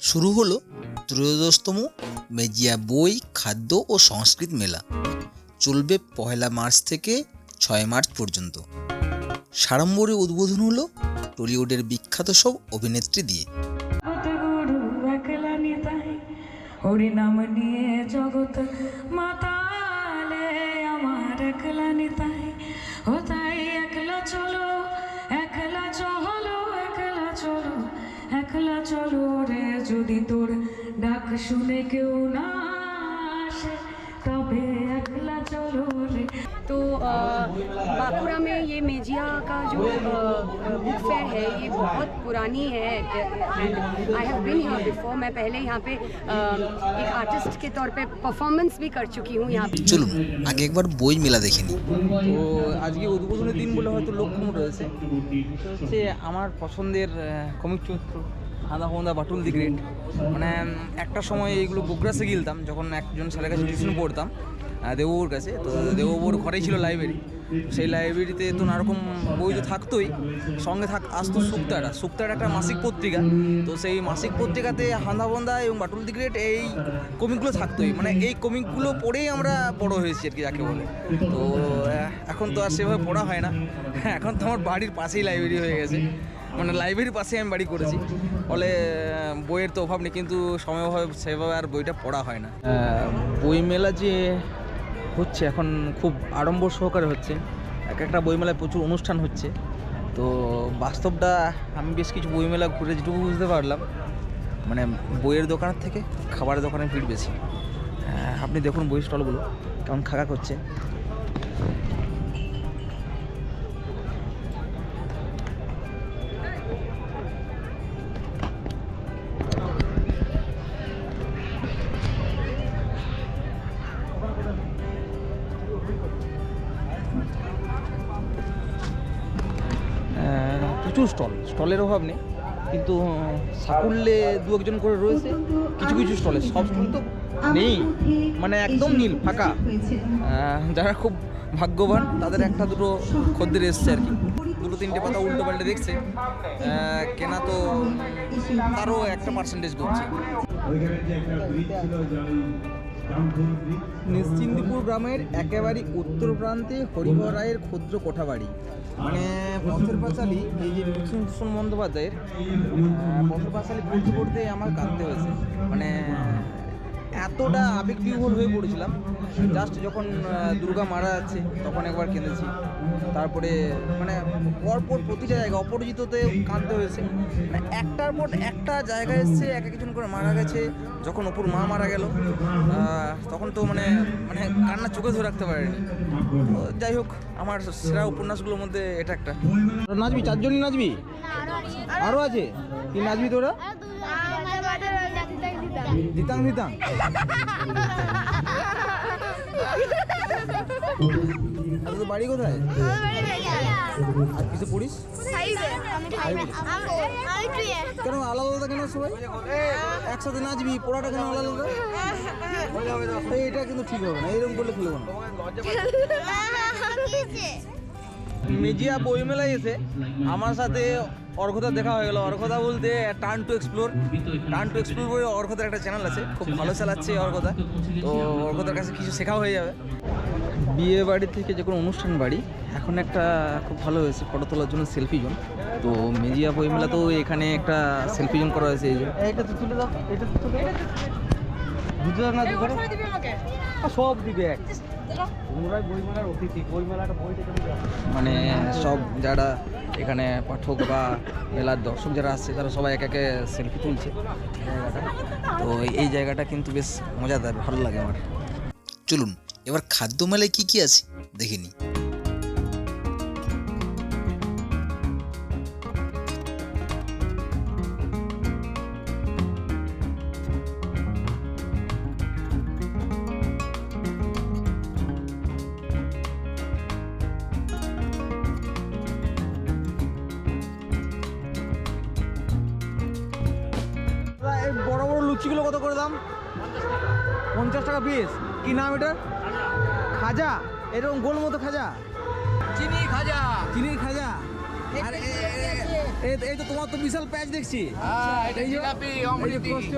শুরু হলো ত্রয়োদশতম মেজিয়া বই, খাদ্য ও সংস্কৃত মেলা। চলবে পহেলা মার্চ থেকে ছয় মার্চ পর্যন্ত। সাড়ম্বরে উদ্বোধন হলো টলিউডের বিখ্যাত সব অভিনেত্রী দিয়ে। জগৎ মাতালে আমার যদি তোর ডাক শুনে কেউ না আসে তবে একলা চলো রে तो अ, बांकुड़ा में ये मेजिया का जो बुक फेयर है ये बहुत पुरानी है आई हैव बीन यहाँ बिफोर मैं पहले यहाँ पे अ, एक आर्टिस्ट के तौर पे परफॉर्मेंस भी कर चुकी हूँ यहाँ पे চলুন আগে একবার বই মেলা দেখে নিই তো আজকে উদ্বোধনের দিন বলে হয়তো লোক কম রয়েছে এটা হচ্ছে আমার পছন্দের কমিক চরিত্র হোঁদা বাটুল দি গ্রেট মানে একটা সময় এইগুলো গোগ্রাসে গিলতাম, যখন একজন ছেলের কাছে টিউশন পড়তাম দেববাবুর কাছে। তো দেববাবুর ঘরেই ছিল লাইব্রেরি সেই লাইব্রেরিতে তো নানারকম বই তো থাকতোই। সঙ্গে থাক আসতো সুক্তারা। সুক্তাটা একটা মাসিক পত্রিকা। তো সেই মাসিক পত্রিকাতে হাঁদা বন্দা এবং বাটুল দি গ্রেট এই কমিকগুলো থাকতোই। মানে এই কমিকগুলো পড়েই আমরা বড় হয়েছি আর কি, যাকে বলে। তো এখন তো আর সেভাবে পড়া হয় না। হ্যাঁ এখন তো আমার বাড়ির পাশেই লাইব্রেরি হয়ে গেছে। মানে লাইব্রেরির পাশেই আমি বাড়ি করেছি। ফলে বইয়ের তো অভাব নেই, কিন্তু সময়ভাবে সেভাবে আর বইটা পড়া হয় না। বই মেলা যে হচ্ছে, এখন খুব আড়ম্বর সহকারে হচ্ছে। এক একটা বইমেলায় প্রচুর অনুষ্ঠান হচ্ছে। তো বাস্তবটা, আমি বেশ কিছু বইমেলা ঘুরে যেটুকু বুঝতে পারলাম মানে বইয়ের দোকানের থেকে খাবারের দোকানে ভিড় বেশি। আপনি দেখুন বই স্টলগুলো, কেমন খাকা করছে প্রচুর স্টল, স্টলের অভাব নেই। কিন্তু সাকুল্যে দু একজন করে রয়েছে। কিছু কিছু স্টলে, সব স্টল তো নেই। মানে একদম নীল, ফাঁকা। যারা খুব ভাগ্যবান, তাদের একটা দুটো খদ্দের এসছে আর কি। দুটো তিনটে পাতা উল্টো পাল্টে দেখছে। কেনা তো তারও একটা পার্সেন্টেজ করছে নিশ্চিন্দিপুর গ্রামের একেবারে উত্তর প্রান্তে হরিহর রায়ের ক্ষুদ্র কোঠাবাড়ি। মানে পথের পাঁচালি এই যে বিভূতিভূষণ বন্দ্যোপাধ্যায়ের পথের পাঁচালি পড়তে পড়তে আমার কাঁদতে হয়েছে। মানে এতটা আবেগ বিহ্বল হয়ে পড়েছিলাম। জাস্ট যখন দুর্গা মারা যাচ্ছে তখন একবার কেঁদেছি। তারপরে মানে পরপর প্রতিটা জায়গা অপরিচিততে কাঁদতে হয়েছে। মানে একটার পর একটা জায়গায় এসছে এক একজন করে মারা গেছে। যখন অপুর মা মারা গেল তখন তো মানে মানে কান্না চোখে ধরে রাখতে পারেনি। যাই হোক আমার সেরা উপন্যাসগুলোর মধ্যে এটা একটা। নাচবি? চারজনই নাচবি? আরও আছে? কি নাচবি তোরা? দিতাং দিতাং তোর বাড়ি কোথায়? আর কিছু পড়িস? কেন, আলাদা আলাদা কেন সবাই? একসাথে নাচবি, পড়াটা কেন আলাদা আলাদা? এটা কিন্তু ঠিক হবে না এরকম করলে খুলবো না। মেজিয়া বইমেলায় এসে আমার সাথে অর্ঘতা দেখা হয়ে গেল। অর্ঘতা বলতে turn to explore turn to explore বলে অর্ঘতার একটা চ্যানেল আছে। খুব ভালো চালাচ্ছে অর্ঘতা তো অর্ঘতার কাছে কিছু শেখাও হয়ে যাবে। বিয়ে বাড়ি থেকে যে কোনো অনুষ্ঠান বাড়ি এখন একটা খুব ভালো হয়েছে ফটো তোলার জন্য সেলফি জোন তো মেজিয়া বইমেলা তো এখানে একটা সেলফি জোন করা হয়েছে এই জন্য এটা তো তুলে দাও এটা তো তুলে দাও। বুঝতে না সব দিবে। এক মানে সব যারা এখানে পাঠক বা মেলার দর্শক যারা আসছে, তারা সবাই এক একে সেলফি তুলছে। তো এই জায়গাটা কিন্তু বেশ মজাদার, ভালো লাগে আমার। চলুন, এবার খাদ্য মেলায় কী কী আছে? দেখিনি বড় বড় লুচিগুলো কত করে দাম? পঞ্চাশ টাকা পিস কি নাম এটা? খাজা। এরকম গোল মতো খাজা? চিনি খাজা। চিনির খাজা? আর এই- তো তোমার তো বিশাল প্যাচ দেখছি। এই যে- এই যে কষ্ট।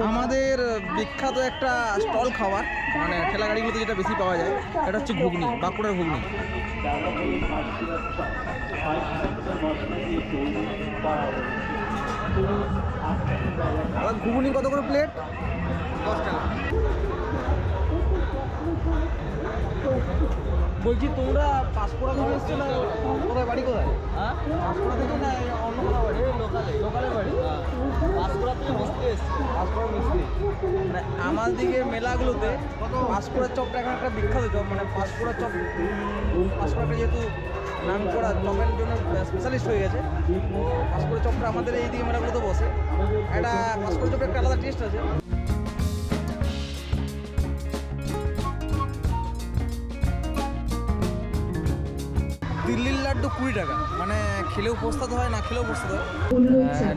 আমাদের বিখ্যাত একটা স্টল খাবার মানে ঠেলা গাড়িগুলোতে যেটা বেশি পাওয়া যায় এটা হচ্ছে ঘুগনি বাঁকুড়ার ঘুগনি। আর ঘুগনি কত করে প্লেট দশ টাকা। বলছি তোমরা পাঁশকুড়া থেকে এসছো না কোথায় বাড়ি কোথায়? হ্যাঁ? পাঁশকুড়া থেকে না অন্য কোথাও বাড়ি। লোকালে। লোকালে বাড়ি? পাঁশকুড়া থেকে মিস্ত্রি এসছি। পাঁশকুড়া মিস্ত্রি মানে আমার দিকে মেলাগুলোতে পাঁশকুড়ার চপটা এখন একটা বিখ্যাত চপ। মানে পাঁশকুড়া চপ পাঁশকুড়াটা যেহেতু নাম করা চপের জন্য স্পেশালিস্ট হয়ে গেছে তো পাঁশকুড়া চপটা আমাদের এই দিকে মেলাগুলোতে বসে। একটা পাঁশকুড়া চপের একটা আলাদা টেস্ট আছে। লাড্ডু কুড়ি টাকা। মানে খেলেও পোস্তাতে হয় না খেলেও পোস্তাতে হয়।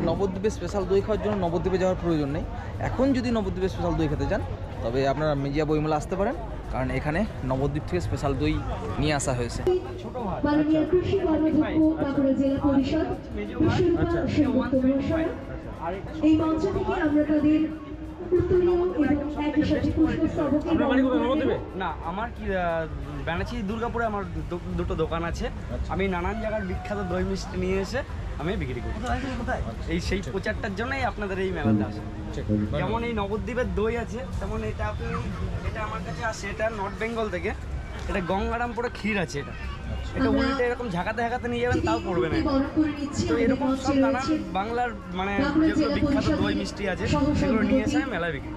নবদ্বীপে স্পেশাল দই খাওয়ার জন্য নবদ্বীপে যাওয়ার প্রয়োজন নেই। এখন যদি নবদ্বীপে স্পেশাল দই খেতে চান তবে আপনারা মেজিয়া বইমেলা আসতে পারেন কারণ এখানে নবদ্বীপ থেকে স্পেশাল দই নিয়ে আসা হয়েছে। এই মঞ্চ থেকে আমরা তাদের না আমার কি আহ, দুর্গাপুরে আমার দুটো দোকান আছে। আমি নানান জায়গার বিখ্যাত দই মিষ্টি নিয়ে এসে আমি বিক্রি করি। এই সেই প্রচারটার জন্যই আপনাদের এই মেলাতে আসে। যেমন এই নবদ্বীপের দই আছে তেমন এটা আপনি এটা আমার কাছে আসে এটা নর্থ বেঙ্গল থেকে। এটা গঙ্গারামপুরে ক্ষীর আছে এটা। এটা আমরা উল্টে এরকম ঝাঁকাতে ঝাঁকাতে নিয়ে যাবেন তাও পড়বে না। চিকিৎসককে বরণ করে নিচ্ছি তো এরকম সব নানা বাংলার মানে যেগুলো বিখ্যাত দই মিষ্টি আছে সেগুলো নিয়ে এসে মেলায় বিক্রি